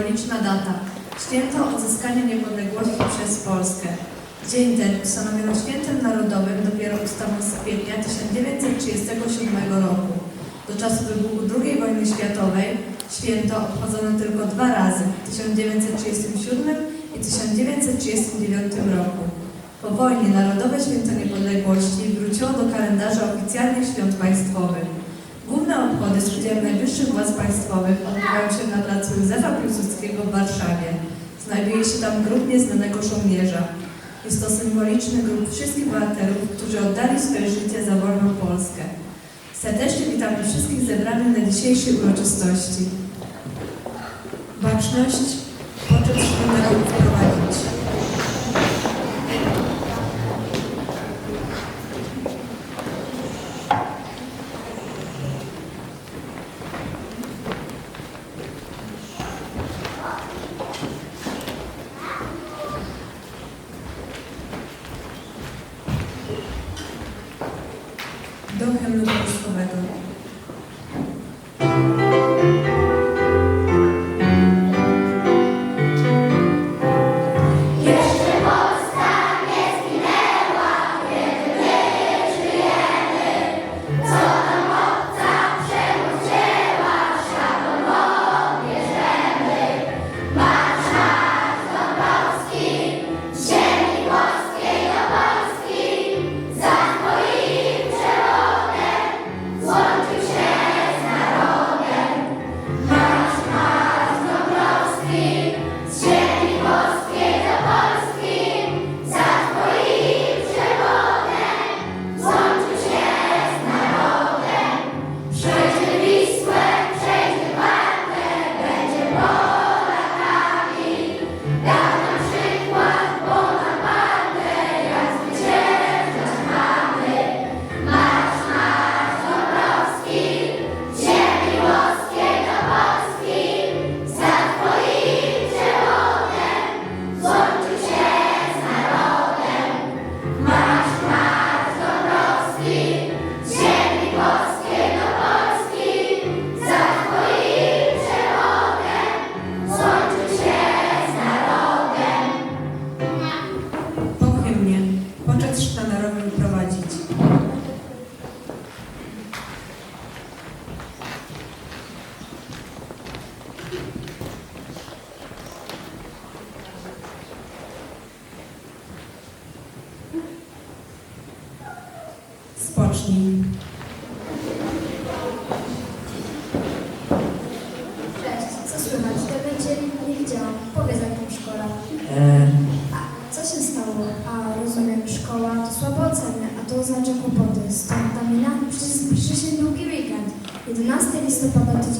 symboliczna data. Święto odzyskania niepodległości przez Polskę. Dzień ten ustanowiono świętem narodowym dopiero ustawą z kwietnia 1937 roku. Do czasu wybuchu II wojny światowej święto obchodzono tylko dwa razy w 1937 i 1939 roku. Po wojnie Narodowe Święto Niepodległości wróciło do kalendarza oficjalnych świąt państwowych. Z udziałem najwyższych władz państwowych odbywają się na placu Józefa Piłsudskiego w Warszawie. Znajduje się tam grób nieznanego żołnierza. Jest to symboliczny grób wszystkich bohaterów, którzy oddali swoje życie za wolną Polskę. Serdecznie witamy wszystkich zebranych na dzisiejszej uroczystości. Baczność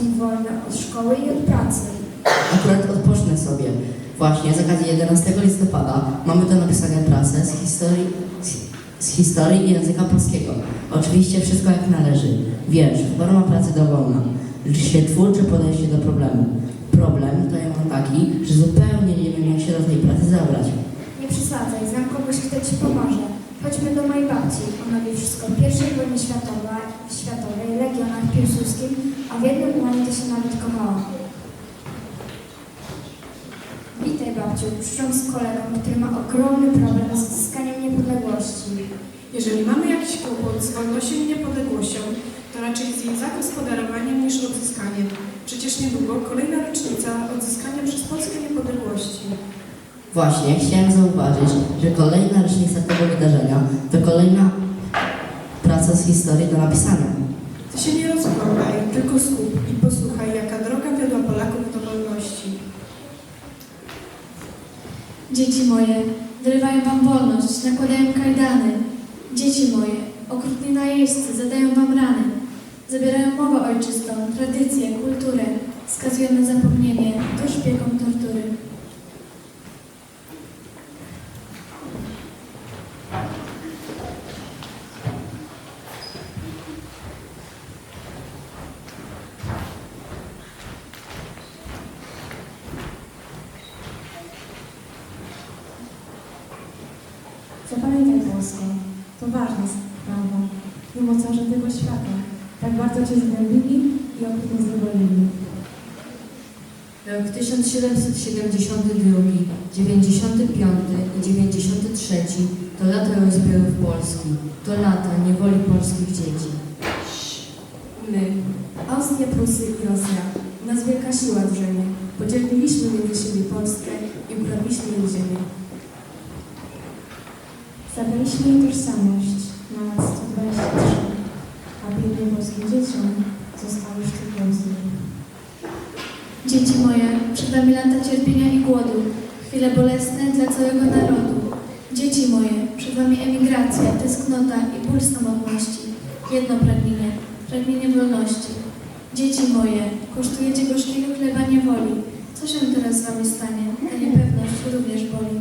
tydzień wolny od szkoły i od pracy. akurat odpocznę sobie. Właśnie z okazji 11 listopada mamy do napisania pracę z historii, z, z historii i języka polskiego. Oczywiście wszystko jak należy. Wiesz, forma pracy dowolna. Liczy się twórcze podejście do problemu. Problem to ja mam taki, że zupełnie nie wiem jak się do tej pracy zabrać. Nie przesadzaj, znam kogoś, kto ci pomoże. Chodźmy do mojej babci. Ona wie wszystko o pierwszej wojnie światowej, światowej, legionach piłsudskim, a w jednym umanie to się nawet kochała. Witaj babciu, przyszłam z kolegą, który ma ogromny problem z odzyskaniem niepodległości. Jeżeli mamy jakiś kłopot z wolnością i niepodległością, to raczej z jej zagospodarowaniem niż odzyskaniem. Przecież niedługo kolejna rocznica odzyskania przez Polskę niepodległości. Właśnie, chciałem zauważyć, że kolejna rocznica tego wydarzenia to kolejna praca z historii do napisania. Ty się nie rozglądaj, tylko skup i posłuchaj, jaka droga wiodła Polaków do wolności. Dzieci moje, wyrywają wam wolność, nakładają kajdany. Dzieci moje, okrutni najeźdźcy zadają wam rany. Zabierają mowę ojczystą, tradycję, kulturę. Skazują na zapomnienie, tuż pieką tortury. Zapamiętaj Polsko, to ważna sprawa. Nie mocarze tego świata. Tak jak bardzo Cię zgnębili i okrutnie zniewolili. Rok 1772, 95 i 93 to lata rozbiorów Polski, to lata niewoli polskich dzieci. My, Austria, Prusy i Rosja, nas wielka siła drzemie. Podzieliliśmy między siebie Polskę i ukradliśmy jej ziemię. Zabraliśmy jej tożsamość na lat 123, a biednym polskim dzieciom zostały. Dzieci moje, przed Wami lata cierpienia i głodu, chwile bolesne dla całego narodu. Dzieci moje, przed Wami emigracja, tęsknota i ból samotności. Jedno pragnienie, pragnienie wolności. Dzieci moje, kosztujecie gorzkiego chleba niewoli. Co się teraz z Wami stanie? Ta niepewność również boli.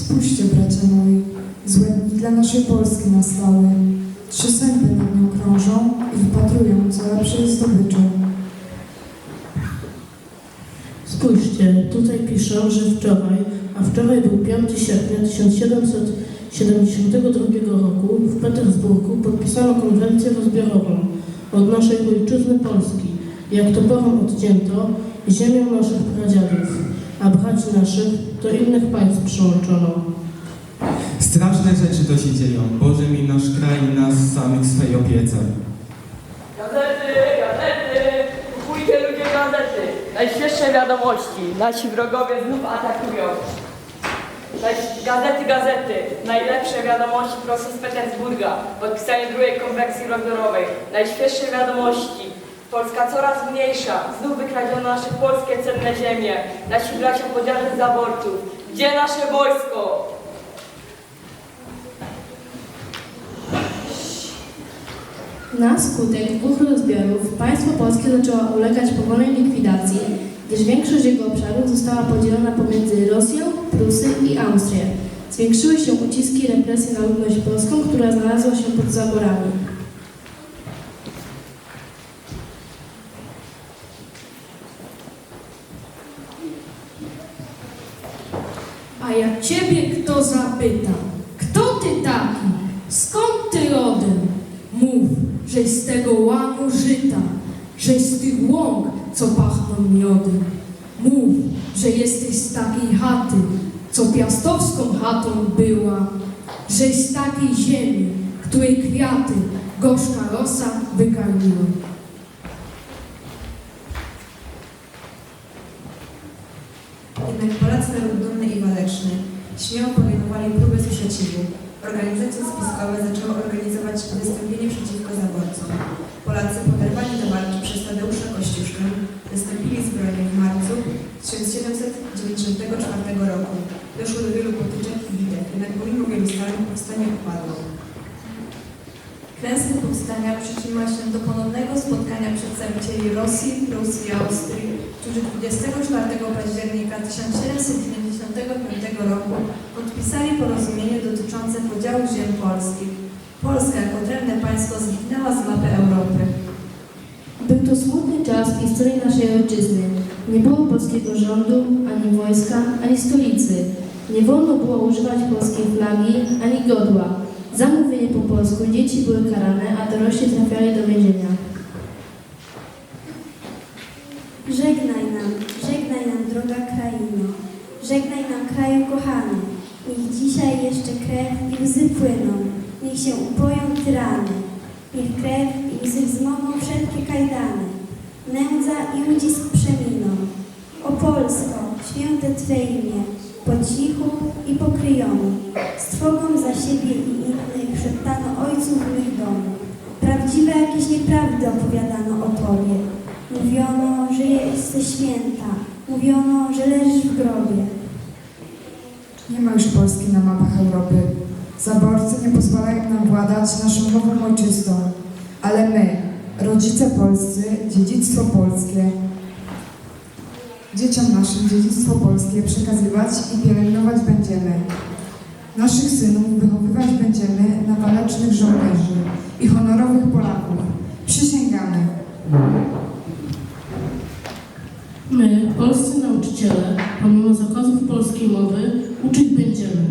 Spójrzcie, bracia moi, złe dni dla naszej Polski nastały. Trzy sępy nad nią krążą i wypatrują, co lepsze jest zdobyczą. Spójrzcie, tutaj piszą, że wczoraj, a wczoraj był 5 sierpnia 1772 roku w Petersburgu podpisano konwencję rozbiorową od naszej ojczyzny Polski, jak toporem odcięto ziemię naszych pradziadów, a braci naszych do innych państw przyłączono. Straszne rzeczy to się dzieją. Boże mi nasz kraj i nas samych swej opiece. Gazety, gazety! Kupujcie ludzie gazety! Najświeższe wiadomości. Nasi wrogowie znów atakują. Gazety, gazety. Najlepsze wiadomości prosto z Petersburga. Podpisanie drugiej konwersji rozbiorowej. Najświeższe wiadomości. Polska coraz mniejsza. Znów wykradziono nasze polskie cenne ziemie. Nasi bracia podzielni z zaborców. Gdzie nasze wojsko? Na skutek dwóch rozbiorów państwo polskie zaczęło ulegać powolnej likwidacji, gdyż większość jego obszarów została podzielona pomiędzy Rosję, Prusy i Austrię. Zwiększyły się uciski i represje na ludność polską, która znalazła się pod zaborami. A jak ciebie kto zapyta, kto ty taki, skąd ty rodem? Mów, żeś z tego łamu żyta, żeś z tych łąk, co pachną miodem. Mów, że jesteś z takiej chaty, co piastowską chatą była, żeś z takiej ziemi, której kwiaty gorzka rosa wykarmiła. Jednak Polacy naród dumny i waleczny śmiało podejmowali próby sprzeciwu. Organizacje spiskowe zaczęły organizować wystąpienie przeciwko zaborcom. Polacy poderwani do walki przez Tadeusza Kościuszkę wystąpili zbrojnie w marcu 1794 roku. Doszło do wielu potyczek i bitew, jednak pomimo wielu starań powstanie upadło. Klęskę powstania przyczyniła się do ponownego spotkania przedstawicieli Rosji, Prus i Austrii, którzy 24 października 1795 roku podpisali porozumienie dotyczące podziału ziem polskich. Polska jako odrębne państwo zniknęła z mapy Europy. Był to smutny czas w historii naszej ojczyzny. Nie było polskiego rządu, ani wojska, ani stolicy. Nie wolno było używać polskiej flagi, ani godła. Za mówienie po polsku dzieci były karane, a dorośli trafiali do więzienia. Żegnaj nam, żegnaj nam, droga kraino. Żegnaj nam, kraju kochany. Niech dzisiaj jeszcze krew i łzy płyną. Niech się upoją tyrany. Niech krew i łzy wzmogą wszelkie kajdany. Nędza i ucisk przeminą. O Polsko, święte Twe imię, po cichu i pokryjomu. Z Trwogą za siebie i innych szeptano ojców mych domów. Prawdziwe jakieś nieprawdy opowiadano o Tobie. Mówiono, że jesteś święta. Mówiono, że leżysz w grobie. Nie ma już Polski na mapach Europy. Zaborcy nie pozwalają nam władać naszą nową ojczystą. Ale my, rodzice polscy, dziedzictwo polskie, dzieciom naszym dziedzictwo polskie przekazywać i pielęgnować będziemy. Naszych synów wychowywać będziemy na walecznych żołnierzy i honorowych Polaków. Przysięgamy. Polscy nauczyciele, pomimo zakazów polskiej mowy, uczyć będziemy.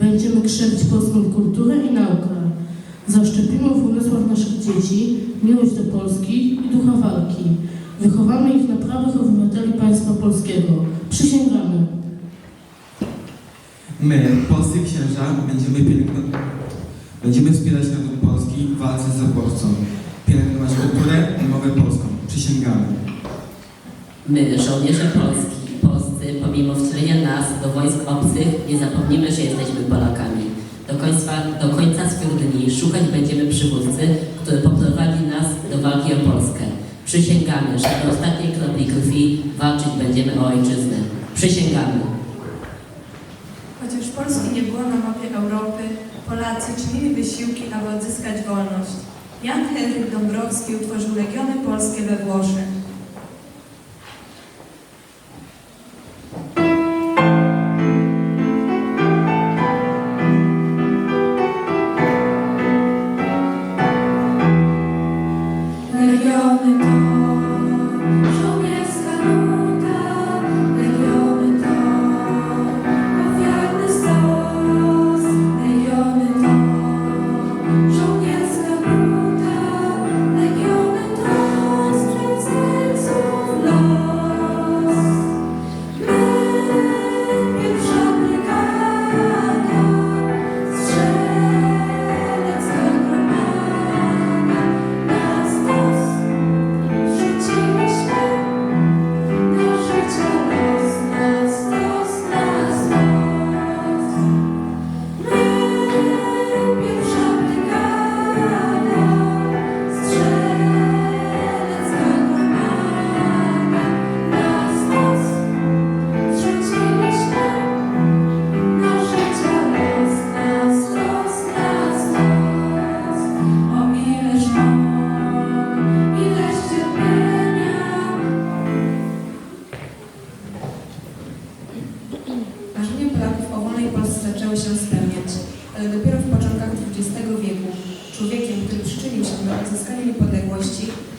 Będziemy krzewić polską kulturę i naukę. Zaszczepimy w umysłach naszych dzieci miłość do Polski i ducha walki. Wychowamy ich na prawych obywateli państwa polskiego. Przysięgamy. My, polscy księża, będziemy, pielęgno- będziemy wspierać naród polski w walce z zaborcą, pielęgnować kulturę i mowę polską. Przysięgamy. My, żołnierze Polski, polscy, pomimo wcielenia nas do wojsk obcych, nie zapomnimy, że jesteśmy Polakami. Do końca, do końca swych dni szukać będziemy przywódcy, który poprowadzi nas do walki o Polskę. Przysięgamy, że do ostatniej kropli krwi walczyć będziemy o ojczyznę. Przysięgamy. Chociaż Polski nie było na mapie Europy, Polacy czynili wysiłki, aby odzyskać wolność. Jan Henryk Dąbrowski utworzył Legiony Polskie we Włoszech.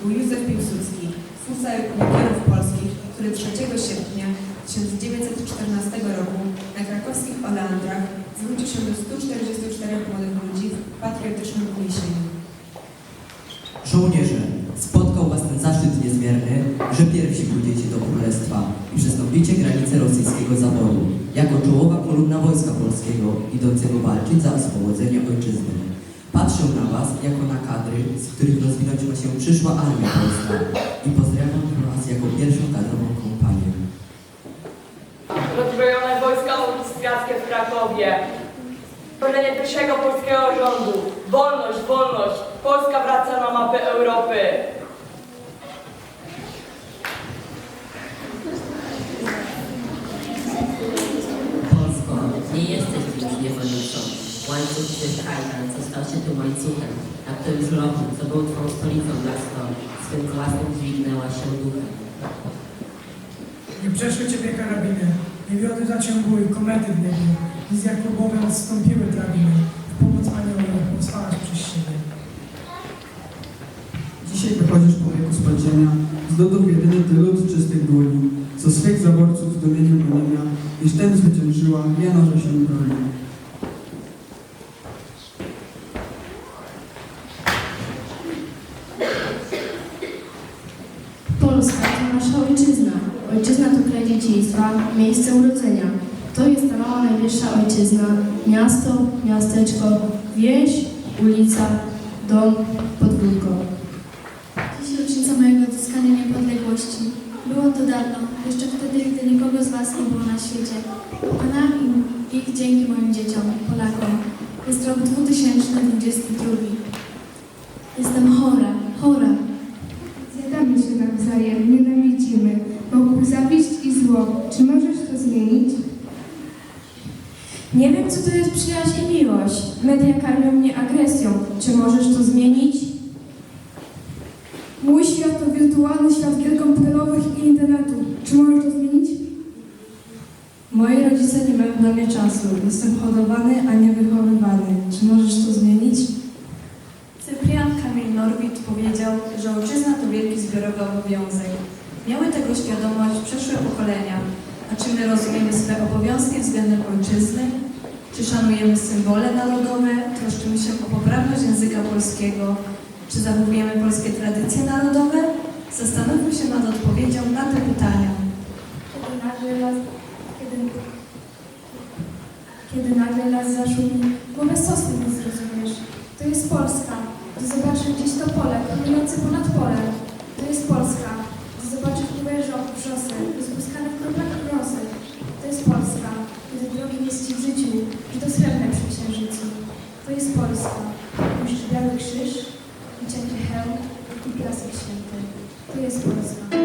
Był Józef Piłsudski, twórca Legionów Polskich, który 3 sierpnia 1914 roku na krakowskich Oleandrach zwrócił się do 144 młodych ludzi w patriotycznym uniesieniu. Żołnierze, spotkał was ten zaszczyt niezmierny, że pierwsi pójdziecie do królestwa i przystąpicie granice rosyjskiego zaboru, jako czołowa kolumna wojska polskiego, idącego walczyć za oswobodzenie ojczyzny. Jako na kadry, z których rozwinąć ma się przyszła armia polska i pozdrawiam was jako pierwszą kadrową kompanię. Rozbrojone wojska austriackie w Krakowie. Tworzenie pierwszego polskiego rządu. Wolność, wolność. Polska wraca na mapę Europy. Polsko, nie jesteś już niewolnicą. Łańcuch przez kajdan, co stał się tym łańcuchem, na którym z roku, co był twą stolicą miasto, swym własnym dźwignęła się duchem. Nie przeszły ciebie karabiny, nie wiody za cię bój, komety w niebie, i z Jakubowem zstąpiły drabiny, w pomoc aniołom powstałaś przez siebie. Dzisiaj wychodzisz po wieku spalczenia, z lodów jedyny ty lud czystych dłoni, co swych zaborców domienił plemienia, iż ten zwyciężyła, jeno, że się broni. Polska to nasza ojczyzna. To kraj dzieciństwa, miejsce urodzenia. To jest ta mała najwyższa ojczyzna. Miasto, miasteczko, wieś, ulica, dom, podwórko. Dziś rocznica mojego odzyskania niepodległości. Było to dawno, jeszcze wtedy, gdy nikogo z Was nie było na świecie. I ich dzięki moim dzieciom, Polakom. Jest rok 2022. Jestem chora, chora. Zjadamy się nawzajem, i zło. Czy możesz to zmienić? Nie wiem, co to jest przyjaźń i miłość. Media karmią mnie agresją. Czy możesz to zmienić? Mój świat to wirtualny świat gier komputerowych i internetu. Czy możesz to zmienić? Moi rodzice nie mają dla mnie czasu. Jestem hodowany, a nie wychowywany. Czy możesz to zmienić? Cyprian Kamil Norwid powiedział, że ojczyzna to wielki zbiorowy obowiązek. Miały tego świadomość przeszłe pokolenia. A czy my rozumiemy swe obowiązki względem ojczyzny? Czy szanujemy symbole narodowe? Troszczymy się o poprawność języka polskiego? Czy zachowujemy polskie tradycje narodowe? Zastanówmy się nad odpowiedzią na te pytania. Kiedy nagle las, kiedy, kiedy nagle las zaszumi, mówię sosny nie zrozumiesz. To jest Polska. Gdy zobaczysz gdzieś to pole, królujące ponad polem. To jest Polska wrzosek, rozpuskane w kroplach mrozek. To jest Polska, gdy drogi jest Ci w życiu, że to srebrne przy księżycu. To jest Polska, musisz biały krzyż i cienki hełm i piasek święty. To jest Polska.